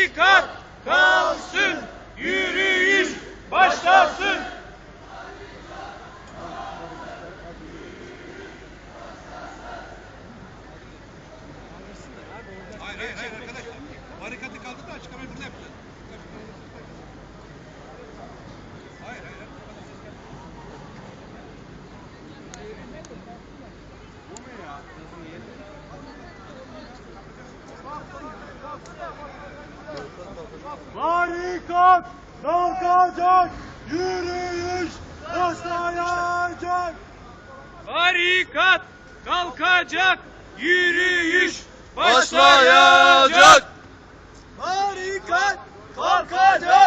Barikat kalsın, yürüyüş başlasın. Hayır hayır hayır Barikat kalkacak, yürüyüş başlayacak. Barikat kalkacak, yürüyüş Başlayacak. Barikat kalkacak.